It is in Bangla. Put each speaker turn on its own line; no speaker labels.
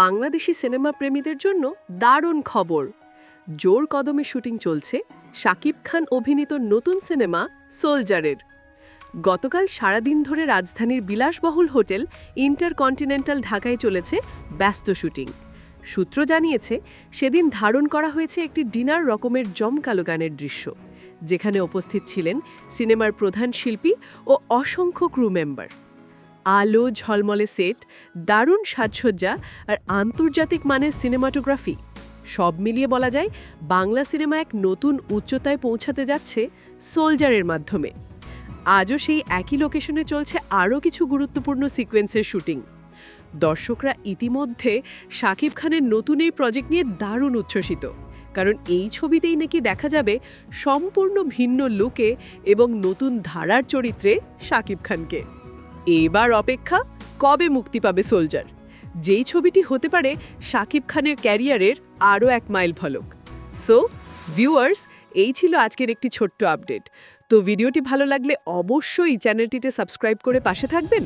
বাংলাদেশি সিনেমা প্রেমীদের জন্য দারুণ খবর। জোর কদমে শুটিং চলছে শাকিব খান অভিনীত নতুন সিনেমা সোলজারের। গতকাল সারাদিন ধরে রাজধানীর বিলাসবহুল হোটেল ইন্টারকন্টিনেন্টাল ঢাকায় চলেছে ব্যস্ত শুটিং। সূত্র জানিয়েছে, সেদিন ধারণ করা হয়েছে একটি ডিনার রকমের জমকালো গানের দৃশ্য, যেখানে উপস্থিত ছিলেন সিনেমার প্রধান শিল্পী ও অসংখ্য ক্রু মেম্বার। আলো, ঝলমলে সেট দারুণ সাজসজ্জা আর আন্তর্জাতিক মানের সিনেমাটোগ্রাফি সব মিলিয়ে বলা যায়, বাংলা সিনেমা এক নতুন উচ্চতায় পৌঁছাতে যাচ্ছে সোলজারের মাধ্যমে। আজও সেই একই লোকেশনে চলছে আরও কিছু গুরুত্বপূর্ণ সিকোয়েন্সের শুটিং দর্শকরা ইতিমধ্যে শাকিব খানের নতুন এই প্রজেক্ট নিয়ে দারুণ উচ্ছ্বসিত। কারণ এই ছবিতেই নাকি দেখা যাবে সম্পূর্ণ ভিন্ন লুকে এবং নতুন ধারার চরিত্রে শাকিব খানকে। এবার অপেক্ষা কবে মুক্তি পাবে সোলজার? যেই ছবিটি হতে পারে শাকিব খানের ক্যারিয়ারের আরও এক মাইল ফলক। সো ভিউয়ার্স এই ছিল আজকের একটি ছোট্ট আপডেট। তো ভিডিওটি ভালো লাগলে অবশ্যই চ্যানেলটিতে সাবস্ক্রাইব করে পাশে থাকবেন।